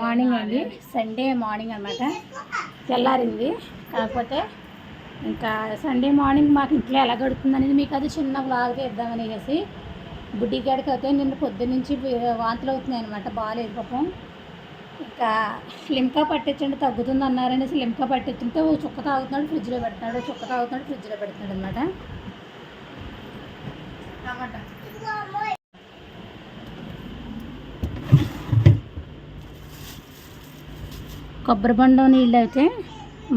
Morning అండి. Sunday morning అనమాట తెల్లారింది. కాకపోతే ఇంకా సండే మార్నింగ్ మాకు ఇంట్లో ఎలా గడుపుతుంది అనేది మీకు అది చిన్న వ్లాగ్ తీద్దామని అనేసి బుడ్డి కాడికి అయితే నిన్న పొద్దున్న నుంచి వాంతులు అవుతున్నాయి అనమాట బాగాలేదు పాపం. ఇంకా లిమ్కా పట్టించండి తగ్గుతుంది అన్నారనేసి లిమ్కా పట్టించుంటే ఓ చుక్క తాగుతున్నాడు ఫ్రిడ్జ్లో పెడుతున్నాడు చుక్క తాగుతున్నాడు ఫ్రిడ్జ్లో పెడుతున్నాడు అనమాట కొబ్బరి బండం నీళ్ళు అయితే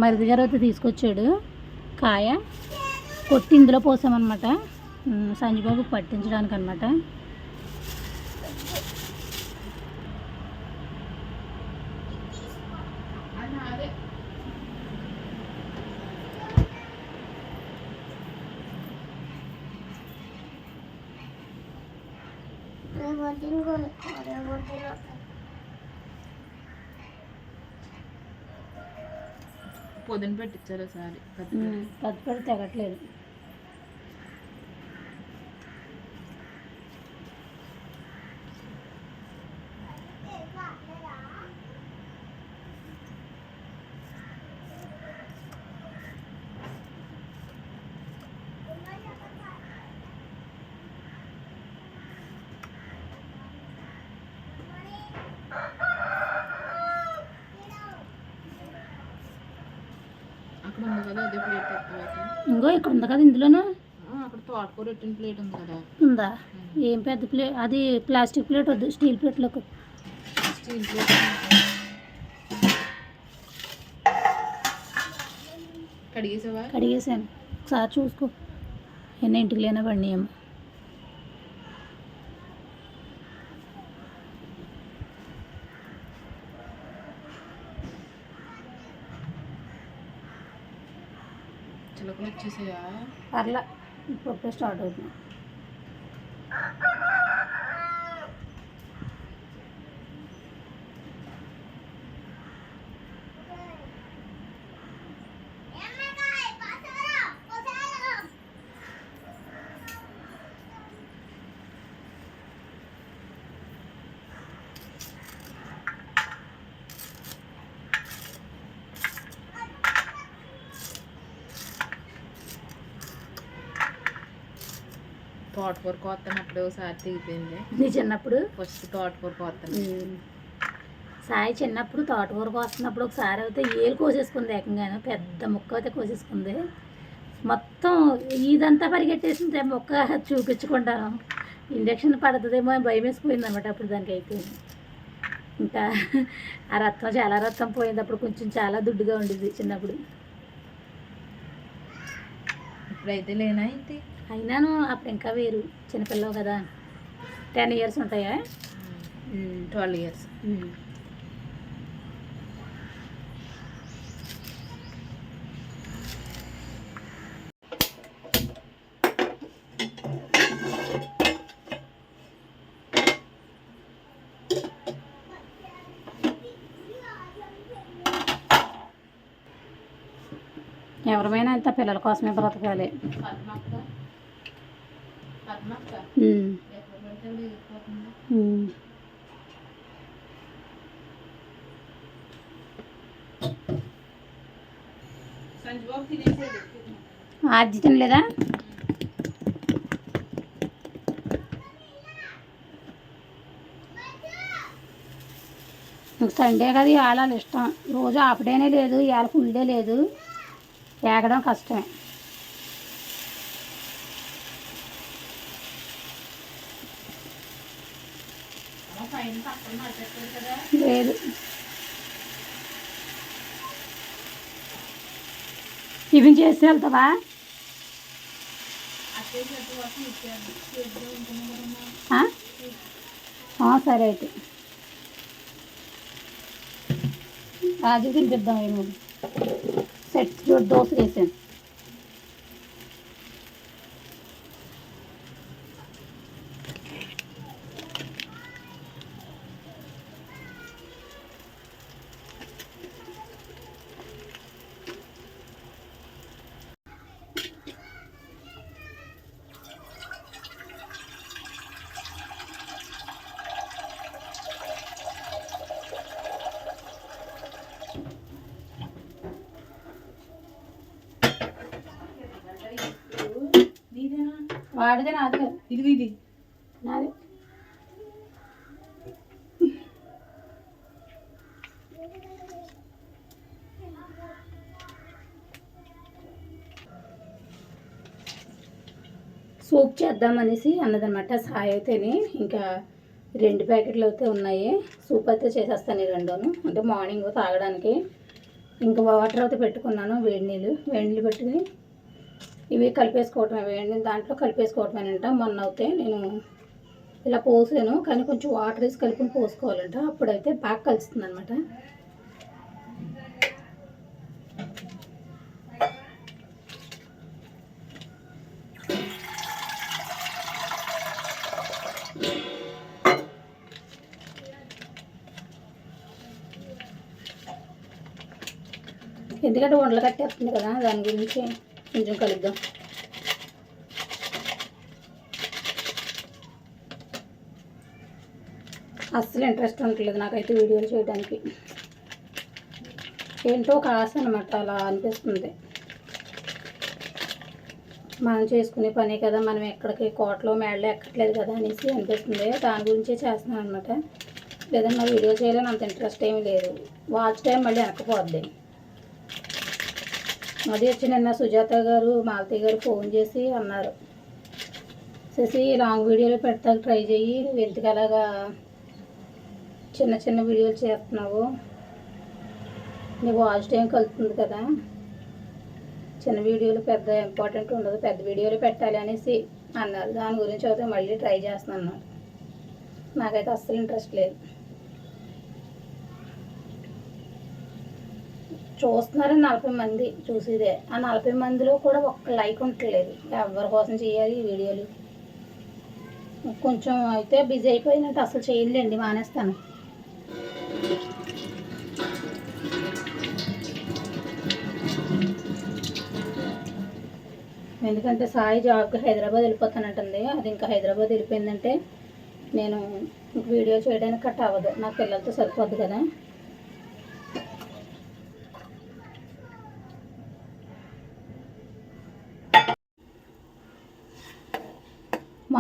మరిది గారు అయితే తీసుకొచ్చాడు. కాయ కొట్టి ఇందులో పోసామన్నమాట. ఉమ్, పట్టించడానికి అనమాట పొద్దున పెట్టించారు ఒకసారి కత్తిపడి తగ్గట్లేదు కదా అదే ప్లేట్ ఎత్తువైతే ఇంకో ఇక్కడ ఉంది కదా ఇందులోనూ? అక్కడ తోటకూర ప్లేట్ ఉంది కదా. ఉందా? ఏం పెద్ద ప్లేట్ అది ప్లాస్టిక్ ప్లేట్ వద్దు స్టీల్ ప్లేట్లోకి. స్టీల్ ప్లేట్ కడిగేసావా? కడిగేసాను. ఒకసారి చూసుకో. ఎన్ని ఇంటికి లేనా పడినాయేమో చిలకలు వచ్చేసాయా పర్లా ఇప్పుడు స్టార్ట్ అవుతుంది. తోటకూర కోత్తనప్పుడు ఒకసారి తెగిపోయింది నీ చిన్నప్పుడు? ఫస్ట్ తోటకూర కోస్తాను ఉమ్, సాయి చిన్నప్పుడు తోటకూర కోస్తున్నప్పుడు ఒకసారి అయితే ఏలు కోసేసుకుంది ఏకంగాను. పెద్ద ముక్క అయితే కోసేసుకుంది. మొత్తం ఇదంతా పరిగెట్టేసింది మొక్క చూపించుకుంటాను ఇంజక్షన్ పడుతుందేమో అని భయం వేసిపోయింది అనమాట అప్పుడు దానికి అయితే. ఇంకా ఆ రక్తం చాలా రక్తం పోయింది. అప్పుడు కొంచెం చాలా దుడ్డుగా ఉండేది చిన్నప్పుడు. ఇప్పుడైతే లేనా ఏంటి? అయినాను అప్పుడు ఇంకా వేరు. చిన్నపిల్లవు కదా. టెన్ ఇయర్స్ ఉంటాయా? Twelve years. ఎవరమైనా అంత పిల్లల కోసమే బ్రతకాలి. ఆర్జితం లేదా సండే కదా ఇవాళ ఇష్టం రోజు ఆపడేనే లేదు ఇవాళ ఫుల్ డే లేదు. ఏగడం కష్టమే పైన పక్కన మార్చేస్తారు కదా లేదు. టిఫిన్ చేసి వెళ్తావా? సరే అయితే. రాజు తినిపిద్దాం ఏమో. సెట్ చూడు దోశ వేసాను వాడితే నాది ఇది ఇది. నాది. సూప్ చేద్దామనేసి అన్నదన్నమాట సాయి అయితేనే ఇంకా రెండు ప్యాకెట్లు అయితే ఉన్నాయి. సూప్ అయితే చేసేస్తాను ఈ రెండును. అంటే మార్నింగ్ తాగడానికి. ఇంకా వాటర్ అయితే పెట్టుకున్నాను. వేడి నీళ్ళు. వేడి నీళ్ళు పెట్టుకుని ఇవి కలిపేసుకోవటమే వేయండి దాంట్లో దాంట్లో కలిపేసుకోవటమేనంట. మొన్న అయితే నేను ఇలా పోసాను కానీ కొంచెం వాటర్ వేసి కలిపి పోసుకోవాలంట. అప్పుడైతే బాగా కలుస్తుంది అనమాట ఎందుకంటే వండలు కట్టేస్తుంది కదా దాని గురించి కొంచెం కలుద్దాం. అస్సలు ఇంట్రెస్ట్ ఉండట్లేదు నాకైతే వీడియోలు చేయడానికి. ఏంటో ఒక ఆశ అనమాట అలా అనిపిస్తుంది. మనం చేసుకునే పనే కదా మనం ఎక్కడికి కోటలో మేడలో ఎక్కట్లేదు కదా అనేసి అనిపిస్తుంది. దాని గురించే చేస్తున్నాను అనమాట లేదంటే నా వీడియో చేయాలని అంత ఇంట్రెస్ట్ ఏమీ లేదు. వాచ్ టైం మళ్ళీ వెనకపోద్ది అది వచ్చి నిన్న సుజాత గారు మాలతి గారు ఫోన్ చేసి అన్నారు. శశి లాంగ్ వీడియోలు పెడతా ట్రై చేయి నువ్వు ఎందుకు అలాగా చిన్న చిన్న వీడియోలు చేస్తున్నావు? నీకు వాచ్ టైం కలుగుతుంది కదా. చిన్న వీడియోలు పెద్ద ఇంపార్టెంట్ ఉండదు. పెద్ద వీడియోలు పెట్టాలి అనేసి అన్నారు. దాని గురించి అయితే మళ్ళీ ట్రై చేస్తున్నాను. నాకైతే అస్సలు ఇంట్రెస్ట్ లేదు. చూస్తున్నారు నలభై మంది చూసేదే. ఆ నలభై మందిలో కూడా ఒక్క లైక్ ఉండట్లేదు. ఎవరి కోసం చేయాలి ఈ వీడియోలు? కొంచెం అయితే బిజీ అయిపోయినట్టు అసలు చేయలేండి మానేస్తాను. ఎందుకంటే సాయి జాబ్కి హైదరాబాద్ వెళ్ళిపోతానంటుంది. అది ఇంకా హైదరాబాద్ వెళ్ళిపోయిందంటే నేను వీడియో చేయడానికి కట్ అవ్వదు. నా పిల్లలతో సరిపోద్ది కదా.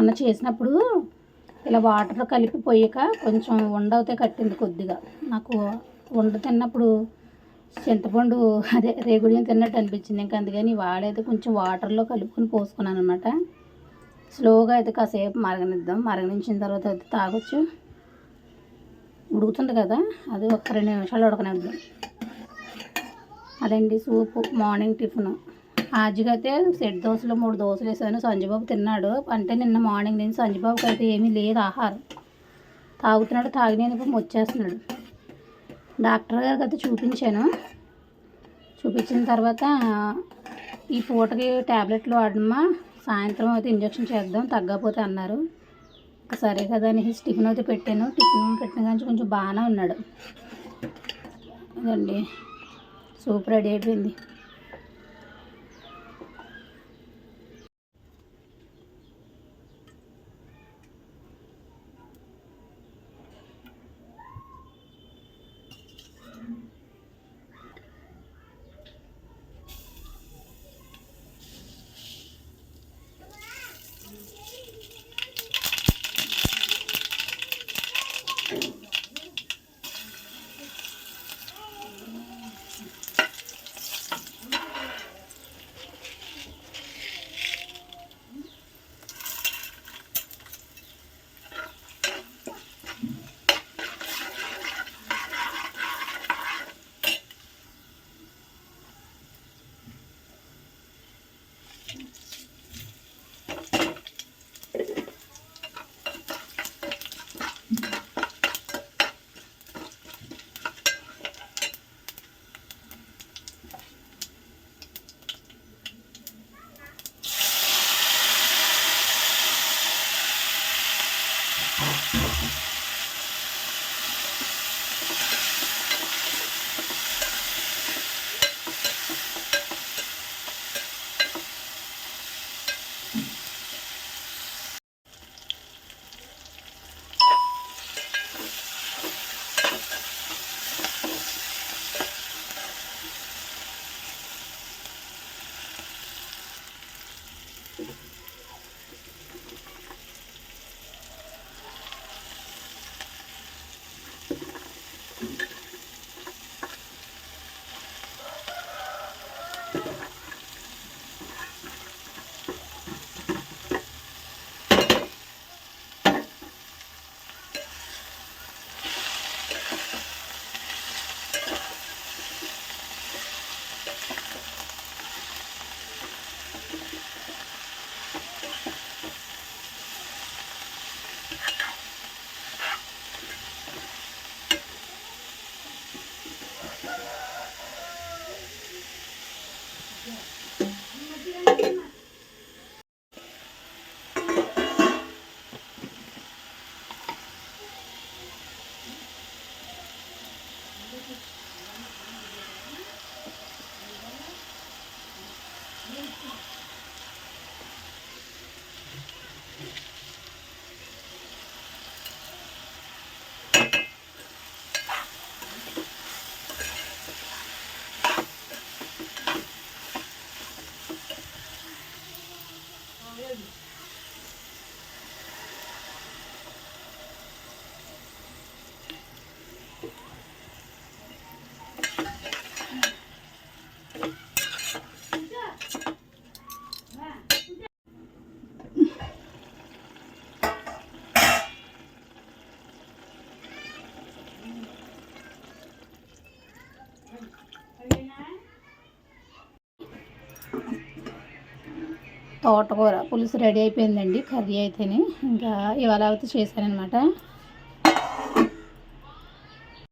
మొన్న చేసినప్పుడు ఇలా వాటర్ కలిపి పోయాక కొంచెం ఉండవుతే కట్టింది కొద్దిగా. నాకు ఉండ తిన్నప్పుడు చింతపండు అదే రేగుడియం తిన్నట్టు అనిపించింది. ఇంకా అందుకని వాడైతే కొంచెం వాటర్లో కలుపుకొని పోసుకున్నాను అనమాట స్లోగా అయితే కాసేపు మరగనిద్దాం. మరగనించిన తర్వాత అయితే తాగొచ్చు. ఉడుకుతుంది కదా అది ఒక రెండు నిమిషాలు ఉడకనిద్దాం అదండి సూపు మార్నింగ్ టిఫిన్. ఆజిగా సెట్ దోశలు మూడు దోశలు వేసాను. సంజబాబు తిన్నాడు. అంటే నిన్న మార్నింగ్ నుంచి సంజబాబుకి అయితే ఏమీ లేదు ఆహారం. తాగుతున్నాడు తాగినందుకు వచ్చేస్తున్నాడు. డాక్టర్ గారికి అయితే చూపించాను. చూపించిన తర్వాత ఈ పూటకి ట్యాబ్లెట్లు వాడమ్మా. సాయంత్రం అయితే ఇంజక్షన్ చేద్దాం తగ్గకపోతే అన్నారు. సరే కదా అని టిఫిన్ అయితే పెట్టాను. టిఫిన్ పెట్టిన కానీ కొంచెం బాగానే ఉన్నాడు. అదండి సూప్ రెడీ అయిపోయింది. తోటకూర పులుసు రెడీ అయిపోయిందండి కర్రీ అయితేనే. ఇంకా ఇవాళ అయితే చేశానమాట